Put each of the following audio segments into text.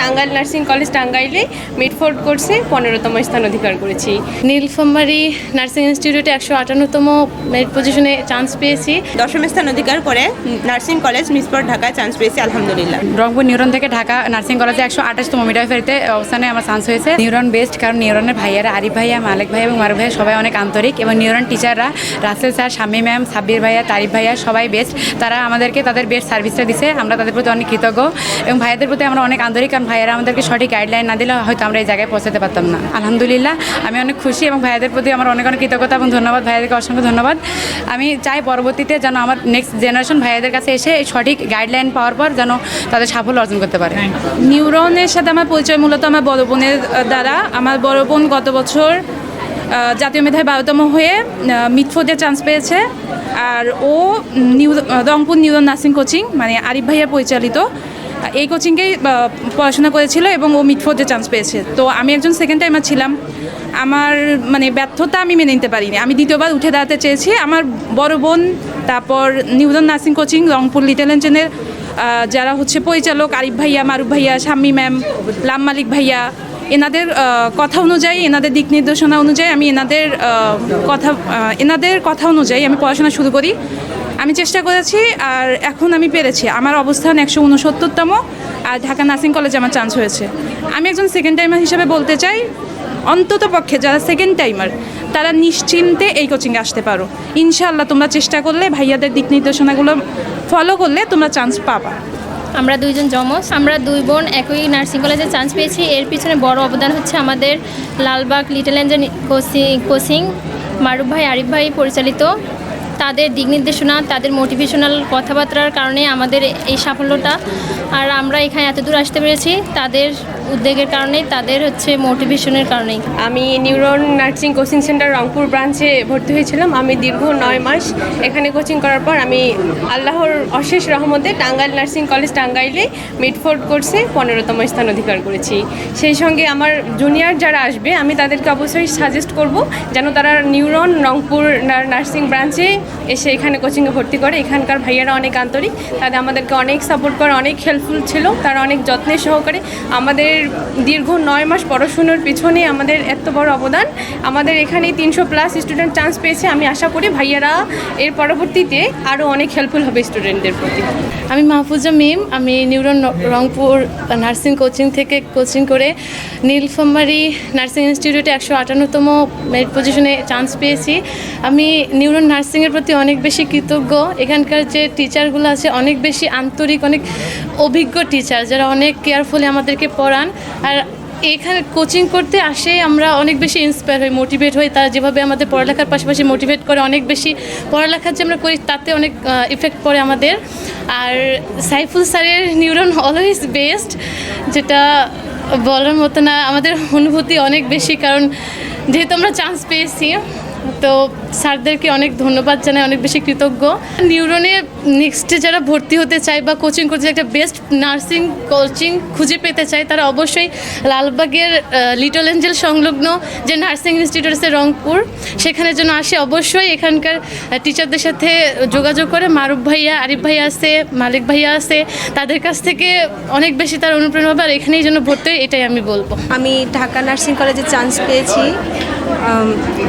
Tangail nursing college টাঙ্গাইলে মিডফোর্ড কোর্সে পনেরোতম স্থান অধিকার করেছি। নীলফামারী নার্সিং ইনস্টিটিউটে একশো আটান্নতম মেরিট পজিশনে চান্স পেয়েছি। দশম স্থান অধিকার করে নার্সিং কলেজ মিসপর ঢাকায় চান্স পেয়েছি আলহামদুলিল্লাহ। রংপুর নিউরন থেকে ঢাকা নার্সিং কলেজে একশো আঠাশতম মিডওয়াইফারিতে অবস্থানে আমার চান্স হয়েছে। নিউরন বেস্ট কারণ নিউরনের ভাইয়ারা আরিফ ভাইয়া মালিক ভাইয়া এবং মারুফ ভাইয়া সবাই অনেক আন্তরিক এবং নিউরন টিচাররা রাসেল স্যার শামী ম্যাম সাব্বির ভাইয়া তারিফ ভাইয়া সবাই বেস্ট তারা আমাদেরকে তাদের বেস্ট সার্ভিসটা দিছে আমরা তাদের প্রতি অনেক কৃতজ্ঞ এবং ভাইয়াদের প্রতি আমরা অনেক আন্তরিক কারণ ভাইয়ারা আমাদেরকে সঠিক গাইডলাইন না দিলে হয়তো আমরা এই জায়গায় পৌঁছাতে পারতাম না। আলহামদুলিল্লাহ আমি অনেক খুশি এবং ভাইয়াদের প্রতি আমার অনেক অনেক কৃতজ্ঞতা এবং ধন্যবাদ ভাইয়াদেরকে অসংখ্য ধন্যবাদ। আমি চাই পরবর্তীতে যেন আমার নেক্সট জেনারেশন ভাইয়াদের কাছে এসে এই সঠিক গাইডলাইন পাওয়ার পর যেন তাদের সাফল্য অর্জন করতে পারে। নিউরনের সাথে আমার পরিচয় মূলত আমার বড় বোনের দ্বারা। আমার বড় বোন গত বছর জাতীয় মেধায় বারোতম হয়ে মিটফোর্ডে চান্স পেয়েছে। আর ও new Rangpur Neuron nursing coaching মানে আরিফ ভাইয়া পরিচালিত। এই কোচিংয়েই আহ, পড়াশোনা করেছিল এবং ও মিটফোর্ডে চান্স পেয়েছে। তো আমি একজন সেকেন্ড টাইমার ছিলাম। আমার মানে ব্যর্থতা আমি মেনে নিতে পারিনি। আমি দ্বিতীয়বার উঠে দাঁড়াতে চেয়েছি। আমার বড় বোন তারপর Neuron nursing coaching Rangpur little এঞ্জেনের যারা হচ্ছে পরিচালক আরিফ ভাইয়া মারুফ ভাইয়া শাম্মী ম্যাম লাম মালিক ভাইয়া এনাদের কথা অনুযায়ী এনাদের দিক নির্দেশনা অনুযায়ী আমি এনাদের কথা এনাদের কথা অনুযায়ী আমি পড়াশোনা শুরু করি। আমি চেষ্টা করেছি আর এখন আমি পেরেছি। আমার অবস্থান একশো উনসত্তরতম আর ঢাকা নার্সিং কলেজে আমার চান্স হয়েছে। আমি একজন সেকেন্ড টাইমার হিসেবে বলতে চাই, অন্তত পক্ষে যারা সেকেন্ড টাইমার তারা নিশ্চিন্তে এই কোচিংয়ে আসতে পারো। ইনশাআল্লাহ তোমরা চেষ্টা করলে, ভাইয়াদের দিক নির্দেশনাগুলো ফলো করলে তোমরা চান্স পাবা। আমরা দুইজন যমজ, আমরা দুই বোন একই নার্সিং কলেজে চান্স পেয়েছি। এর পিছনে বড় অবদান হচ্ছে আমাদের Lalbagh little angel coaching coaching Maruf ভাই, আরিফ ভাই পরিচালিত। তাদের দিক নির্দেশনা, তাদের মোটিভেশনাল কথাবার্তার কারণে আমাদের এই সাফল্যটা। আর আমরা এখানে এত দূর আসতে পেরেছি, তাদের উদ্যোগের কারণে, তাদের হচ্ছে মোটিভেশনের কারণেই। আমি Neuron nursing coaching centre Rangpur ব্রাঞ্চে ভর্তি হয়েছিলাম। আমি দীর্ঘ নয় মাস এখানে কোচিং করার পর আমি আল্লাহর অশেষ রহমতে টাঙ্গাইল নার্সিং কলেজ টাঙ্গাইলে মিডফোর্ড কোর্সে পনেরোতম স্থান অধিকার করেছি। সেই সঙ্গে আমার জুনিয়র যারা আসবে, আমি তাদেরকে অবশ্যই সাজেস্ট করব যেন তারা নিউরন রংপুর নার্সিং ব্রাঞ্চে এসে এখানে কোচিংয়ে ভর্তি করে। এখানকার ভাইয়ারা অনেক আন্তরিক তাদের আমাদেরকে অনেক সাপোর্ট করে, অনেক হেল্পফুল ছিল, তারা অনেক যত্নের সহকারে আমাদের দীর্ঘ নয় মাস পড়াশুনোর পিছনে আমাদের এত বড় অবদান। আমাদের এখানে তিনশো প্লাস স্টুডেন্ট চান্স পেয়েছে। আমি আশা করি ভাইয়ারা এর পরবর্তীতে আরও অনেক হেল্পফুল হবে স্টুডেন্টদের প্রতি। আমি মাহফুজা মিম আমি নিউরন রংপুর নার্সিং কোচিং থেকে কোচিং করে নীলফামারী নার্সিং ইনস্টিটিউটে একশো আটান্নতম মেরিট পজিশনে চান্স পেয়েছি। আমি নিউরন নার্সিংয়ের প্রতি অনেক বেশি কৃতজ্ঞ। এখানকার যে টিচারগুলো আছে, অনেক বেশি আন্তরিক, অনেক অভিজ্ঞ টিচার যারা অনেক কেয়ারফুলি আমাদেরকে পড়ান। আর এখানে কোচিং করতে আসে আমরা অনেক বেশি ইন্সপায়ার হই মোটিভেট হই। তারা যেভাবে আমাদের পড়ালেখার পাশাপাশি মোটিভেট করে অনেক বেশি পড়ালেখার যে আমরা করি, তাতে অনেক ইফেক্ট পড়ে আমাদের। আর সাইফুল স্যারের নিউরন অলওয়েজ বেস্ট যেটা বলার মতো না, আমাদের অনুভূতি অনেক বেশি। কারণ যেহেতু আমরা চান্স পেয়েছি তো স্যারদেরকে অনেক ধন্যবাদ জানাই, অনেক বেশি কৃতজ্ঞ। নিউরনে নেক্সটে যারা ভর্তি হতে চায় বা কোচিং করতে একটা বেস্ট নার্সিং কোচিং খুঁজে পেতে চায়, তারা অবশ্যই লালবাগের লিটল এঞ্জেল সংলগ্ন যে নার্সিং ইনস্টিটিউট আছে রংপুর সেখানে যেন আসে। অবশ্যই এখানকার টিচারদের সাথে যোগাযোগ করে। মারুফ ভাইয়া, আরিফ ভাইয়া আছে, মালিক ভাইয়া আছে, তাদের কাছ থেকে অনেক বেশি তার অনুপ্রেরণা পাবে আর এখানেই যেন ভর্তি এটাই আমি বলব। আমি ঢাকা নার্সিং কলেজে চান্স পেয়েছি।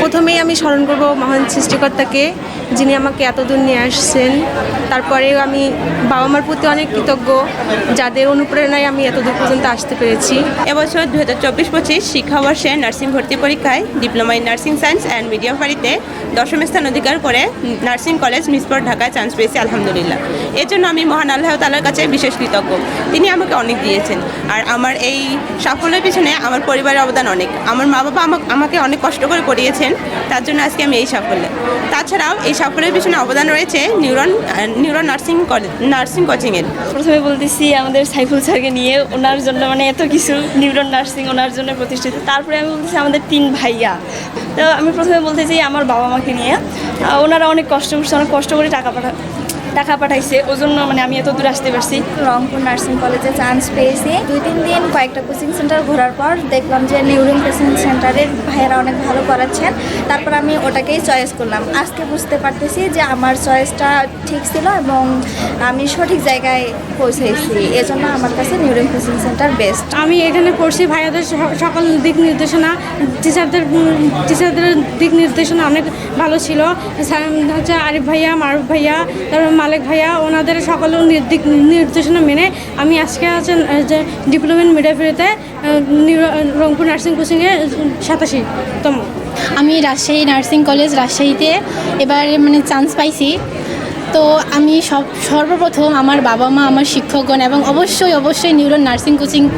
প্রথমেই আমি স্মরণ করব মহান সৃষ্টিকর্তাকে, যিনি আমাকে এত দূর নিয়ে আসছেন। তারপরেও আমি বাবা মার প্রতি অনেক কৃতজ্ঞ, যাদের অনুপ্রেরণায় আমি এত দূর পর্যন্ত আসতে পেরেছি। এবছর দু হাজার চব্বিশ পঁচিশ শিক্ষাবর্ষে নার্সিং ভর্তি পরীক্ষায় diploma in nursing science and মিডিয়াফারিতে দশম স্থান অধিকার করে নার্সিং কলেজ মিসপর ঢাকায় চান্স পেয়েছি, আলহামদুলিল্লাহ। এর জন্য আমি মহান আল্লাহ তালার কাছে বিশেষ কৃতজ্ঞ। তিনি আমাকে অনেক দিয়েছেন। আর আমার এই সাফল্যের পিছনে আমার পরিবারের অবদান অনেক। আমার মা বাবা আমা- আমাকে অনেক কষ্ট করে পড়িয়েছেন। তার জন্য আজকে আমি এই সাফল্যে। তাছাড়াও এই সাফল্যের পিছনে অবদান রয়েছে নিউরন নিউরন নার্সিং নার্সিং কোচিংয়ের। প্রথমে বলতেছি, আমাদের সাইফুল স্যারকে নিয়ে ওনার জন্য মানে এত কিছু নিউরন নার্সিং ওনার জন্য প্রতিষ্ঠিত। তারপরে আমি বলতেছি, আমাদের তিন ভাইয়া। তো আমি প্রথমে বলতে চাই, আমার বাবা মাকে নিয়ে ওনারা অনেক কষ্ট করছে, অনেক কষ্ট করে টাকা পাঠা টাকা পাঠাইছে ওই জন্য মানে আমি এত দূর আসতে পারছি। রংপুর নার্সিং কলেজে চান্স পেয়েছি। দুই তিন দিন কয়েকটা কোচিং সেন্টার ঘোরার পর দেখলাম যে নিউরিং কোচিং সেন্টারের ভাইয়েরা অনেক ভালো করাচ্ছেন। তারপর আমি ওটাকেই চয়েস করলাম। আজকে বুঝতে পারতেছি যে আমার চয়েসটা ঠিক ছিল এবং আমি সঠিক জায়গায় পৌঁছেছি। এজন্য আমার কাছে নিউরিং কোচিং সেন্টার বেস্ট আমি এখানে পড়ছি ভাইয়াদের স- সকল দিক নির্দেশনা। টিচারদের টিচারদের দিক নির্দেশনা অনেক ভালো ছিল। হচ্ছে আরিফ ভাইয়া মারুফ ভাইয়া তারপর মালিক ভাইয়া, ওনাদের সকল নির- নির্দেশনা মেনে আমি আজকে আছেন যে ডিপ্লোমা ইন মিডাইফারিতে রংপুর নার্সিং কোচিংয়ে সাতাশিতম আমি রাজশাহী নার্সিং কলেজ রাজশাহীতে এবার মানে চান্স পাইছি। তো আমি সব, সর্বপ্রথম আমার বাবা মা, আমার শিক্ষকগণ এবং অবশ্যই অবশ্যই নিউরন নার্সিং কোচিং,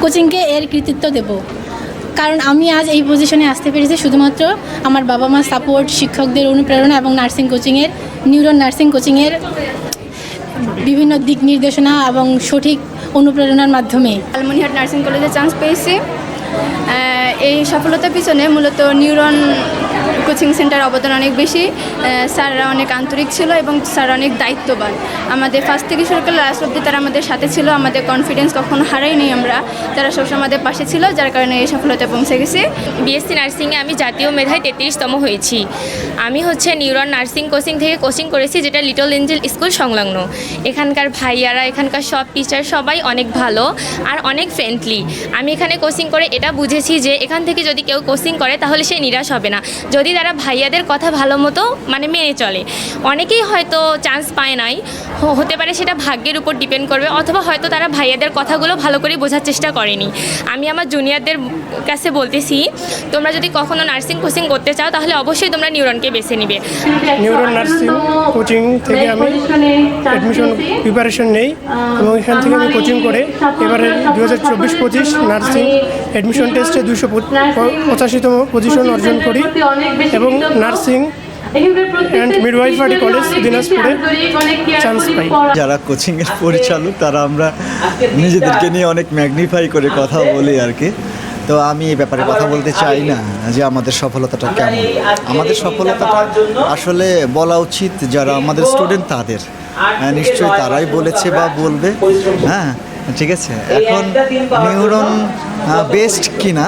কোচিংকে এর কৃতিত্ব দেব। কারণ আমি আজ এই পজিশনে আসতে পেরেছি শুধুমাত্র আমার বাবা মা সাপোর্ট শিক্ষকদের অনুপ্রেরণা এবং নার্সিং কোচিংয়ের নিউরন নার্সিং কোচিংয়ের বিভিন্ন দিক নির্দেশনা এবং সঠিক অনুপ্রেরণার মাধ্যমে। আলমনিহাট নার্সিং কলেজে চান্স পেয়েছি। এই সফলতার পিছনে মূলত নিউরন কোচিং সেন্টার অবদান অনেক বেশি। স্যাররা অনেক আন্তরিক ছিল এবং স্যার অনেক দায়িত্ববান। আমাদের ফার্স্ট থেকে শুরু করে লাস্ট অব্দি তারা আমাদের সাথে ছিল, আমাদের কনফিডেন্স কখনো হারাইনি আমরা। তারা সবসময় আমাদের পাশে ছিল, যার কারণে এই সফলতা পৌঁছে গেছি। বিএসসি নার্সিংয়ে আমি জাতীয় মেধায় তেত্রিশতম হয়েছি। আমি হচ্ছে নিউরন নার্সিং কোচিং থেকে কোচিং করেছি, যেটা লিটল এঞ্জেল স্কুল সংলগ্ন। এখানকার ভাইয়ারা, এখানকার সব টিচার সবাই অনেক ভালো আর অনেক ফ্রেন্ডলি আমি এখানে কোচিং করে এটা বুঝেছি যে এখান থেকে যদি কেউ কোচিং করে তাহলে সে নিরাশ হবে না। যদি তারা ভাইয়াদের কথা ভালো মতো মানে মেনে চলে। অনেকেই হয়তো চান্স পায় নাই। হ- হতে পারে সেটা ভাগ্যের উপর ডিপেন্ড করবে অথবা হয়তো তারা ভাইয়াদের কথাগুলো ভালো করে বোঝার চেষ্টা করেনি। আমি আমার জুনিয়রদের কাছে বলতেছি তোমরা যদি কখনো নার্সিং কোচিং করতে চাও তাহলে অবশ্যই তোমরা নিউরনকে বেছে নিবে। নিউরন নার্সিং কোচিং থেকে আমি অ্যাডমিশন প্রিপারেশন নেই। এবং এখান থেকে আমি কোচিং করে এবারে দু হাজার চব্বিশ পঁচিশ নার্সিং অ্যাডমিশন টেস্টে দুশো পঁচাশিতম পজিশন অর্জন করি। এবং নার্সিং অ্যান্ড মিডওয়াইফারি কলেজ দিনাজপুরে চান্স পাই। যারা কোচিংয়ের পরিচালক তারা আমরা নিজেদেরকে নিয়ে অনেক ম্যাগনিফাই করে কথা বলি আর কি। তো আমি এই ব্যাপারে কথা বলতে চাই না যে আমাদের সফলতাটা কেমন। আমাদের সফলতাটা আসলে বলা উচিত যারা আমাদের স্টুডেন্ট তাদের। হ্যাঁ, নিশ্চয়ই তারাই বলেছে বা বলবে। হ্যাঁ ঠিক আছে। এখন নিউরন বেস্ট কিনা?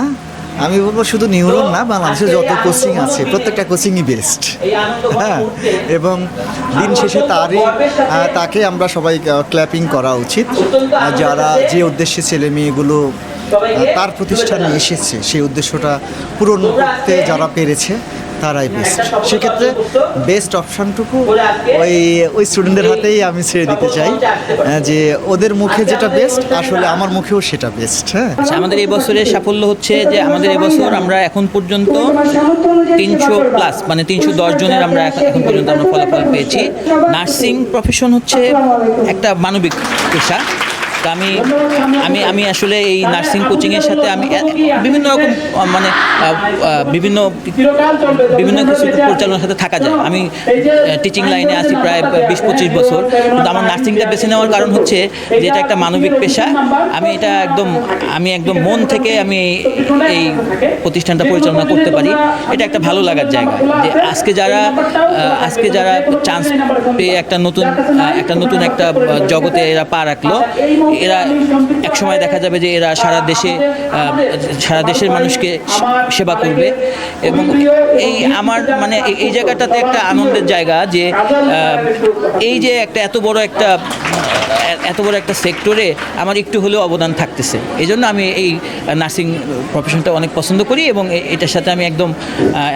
আমি বলব শুধু নিউরন না বাংলাদেশে যত কোচিং আছে প্রত্যেকটা কোচিংই বেস্ট হ্যাঁ এবং দিন শেষে তারই তাকে আমরা সবাই ক্ল্যাপিং করা উচিত। যারা যে উদ্দেশ্যে ছেলে মেয়েগুলো তার প্রতিষ্ঠানে এসেছে সেই উদ্দেশ্যটা পূরণ করতে যারা পেরেছে তারাই বেস্ট সেক্ষেত্রে বেস্ট অপশানটুকু ওই ওই স্টুডেন্টদের হাতেই আমি ছেড়ে দিতে চাই যে ওদের মুখে যেটা বেস্ট আসলে আমার মুখেও সেটা বেস্ট হ্যাঁ? আচ্ছা আমাদের এই বছরের সাফল্য হচ্ছে যে আমাদের এবছর আমরা এখন পর্যন্ত তিনশো প্লাস মানে তিনশো দশ জনের আমরা এখন পর্যন্ত আমরা ফলাফল পেয়েছি। নার্সিং প্রফেশন হচ্ছে একটা মানবিক পেশা। তো আমি আমি আমি আসলে এই নার্সিং কোচিংয়ের সাথে আমি বিভিন্ন রকম মানে বিভিন্ন বিভিন্ন কিছু পরিচালনার সাথে থাকা যায়। আমি টিচিং লাইনে আছি প্রায় বিশ পঁচিশ বছর। কিন্তু আমার নার্সিংটা বেছে নেওয়ার কারণ হচ্ছে যে এটা একটা মানবিক পেশা। আমি এটা একদম, আমি একদম মন থেকে আমি এই প্রতিষ্ঠানটা পরিচালনা করতে পারি। এটা একটা ভালো লাগার জায়গা। যে আজকে যারা আজকে যারা চান্স পেয়ে একটা নতুন একটা নতুন একটা জগতে এরা পা রাখল এরা একসময় দেখা যাবে যে এরা সারা দেশে সারা দেশের মানুষকে সেবা করবে। এবং এই আমার মানে এই- জায়গাটাতে একটা আনন্দের জায়গা যে এই যে একটা এত বড় একটা এত বড় একটা সেক্টরে আমার একটু হলেও অবদান থাকতেছে। এই জন্য আমি এই নার্সিং প্রফেশনটা অনেক পছন্দ করি এবং এটার সাথে আমি একদম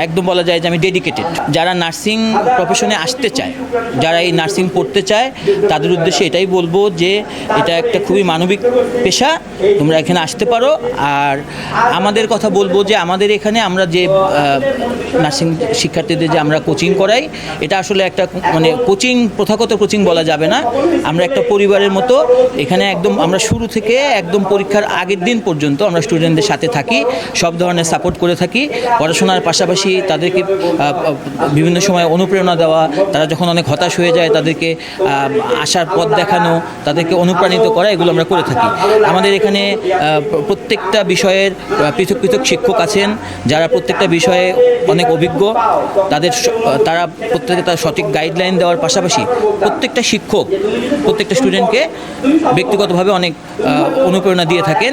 একদম বলা যায় যে আমি ডেডিকেটেড যারা নার্সিং প্রফেশনে আসতে চায়, যারা এই নার্সিং পড়তে চায়, তাদের উদ্দেশ্যে এটাই বলব যে এটা একটা খুবই মানবিক পেশা, তোমরা এখানে আসতে পারো। আর আমাদের কথা বলব যে আমাদের এখানে আমরা যে নার্সিং শিক্ষার্থীদের যে আমরা কোচিং করাই, এটা আসলে একটা মানে কোচিং প্রথাগত কোচিং বলা যাবে না। আমরা একটা পরিবারের পরিবারের মতো। এখানে একদম আমরা শুরু থেকে একদম পরীক্ষার আগের দিন পর্যন্ত আমরা স্টুডেন্টদের সাথে থাকি, সব ধরনের সাপোর্ট করে থাকি। পড়াশোনার পাশাপাশি তাদেরকে বিভিন্ন সময় অনুপ্রেরণা দেওয়া, তারা যখন অনেক হতাশ হয়ে যায় তাদেরকে আসার পথ দেখানো, তাদেরকে অনুপ্রাণিত করা, এগুলো আমরা করে থাকি। আমাদের এখানে প্রত্যেকটা বিষয়ের পৃথক পৃথক শিক্ষক আছেন, যারা প্রত্যেকটা বিষয়ে অনেক অভিজ্ঞ। তাদের তারা প্রত্যেকে তার সঠিক গাইডলাইন দেওয়ার পাশাপাশি প্রত্যেকটা শিক্ষক, প্রত্যেকটা স্টুডেন্টকে ব্যক্তিগতভাবে অনেক অনুপ্রেরণা দিয়ে থাকেন।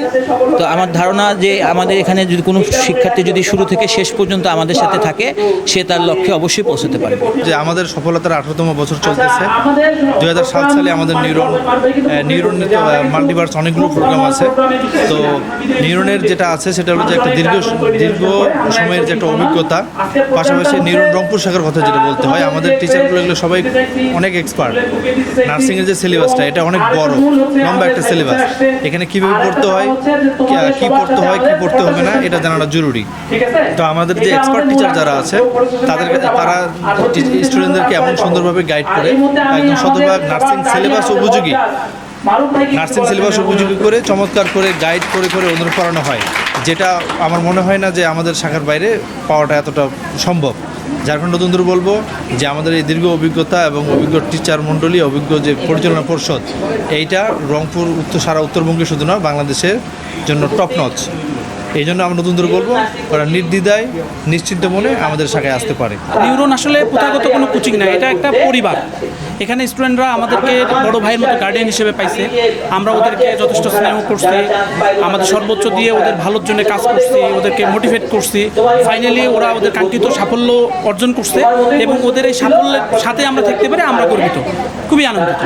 তো আমার ধারণা যে আমাদের এখানে যদি কোনো শিক্ষার্থী যদি শুরু থেকে শেষ পর্যন্ত আমাদের সাথে থাকে, সে তার লক্ষ্যে অবশ্যই পৌঁছতে পারবে যে আমাদের সফলতার আঠারোতম বছর চলতেছে। দু সাত সালে আমাদের নিউরন নিউরনের তো মাল্টিভার্স অনেকগুলো প্রোগ্রাম আছে। তো নিউরনের যেটা আছে, সেটা হলো যে একটা দীর্ঘ দীর্ঘ সময়ের যে একটা অভিজ্ঞতা, পাশাপাশি নিউরন রংপুর শাখার কথা যেটা বলতে হয়। আমাদের টিচারগুলো এগুলো সবাই অনেক এক্সপার্ট নার্সিংয়ের যে সিলেবাসটা এটা অনেক বড়। লম্বা একটা সিলেবাস এখানে কীভাবে পড়তে হয়? কি- পড়তে হয় কি পড়তে হবে না এটা জানাটা জরুরি। তো আমাদের যে এক্সপার্ট টিচার যারা আছে তাদের তারা স্টুডেন্টদেরকে এমন সুন্দরভাবে গাইড করে একদম শতভাগ নার্সিং সিলেবাস উপযোগী। নার্সিং সিলেবাস উপযোগী করে চমৎকার করে গাইড করে করে অনুপ্রাণানো হয়। যেটা আমার মনে হয় না যে আমাদের শাখার বাইরে পাওয়াটা এতটা সম্ভব। নতুন করে বলব যে আমাদের এই দীর্ঘ অভিজ্ঞতা এবং অভিজ্ঞ টিচার মণ্ডলী, অভিজ্ঞ যে পরিচালনা পরিষদ, এইটা রংপুর, উত্তর সারা উত্তরবঙ্গে শুধু না, বাংলাদেশের জন্য টপ নচ এই জন্য আমরা নতুন করে বলব, ওরা নির্দ্বিধায়, নিশ্চিন্ত মনে আমাদের শাখায় আসতে পারে। নিউরন আসলে প্রথাগত কোনো কোচিং না এটা একটা পরিবার। এখানে স্টুডেন্টরা আমাদেরকে বড় ভাইয়ের মতো গার্ডিয়ান হিসেবে পাইছে। আমরা ওদেরকে যথেষ্ট স্নেহ করছি, আমাদের সর্বোচ্চ দিয়ে ওদের ভালোর জন্য কাজ করছি, ওদেরকে মোটিভেট করছি। ফাইনালি ওরা ওদের কাঙ্ক্ষিত সাফল্য অর্জন করছে এবং ওদের এই সাফল্যের সাথে আমরা থাকতে পারি আমরা গর্বিত। খুবই আনন্দিত।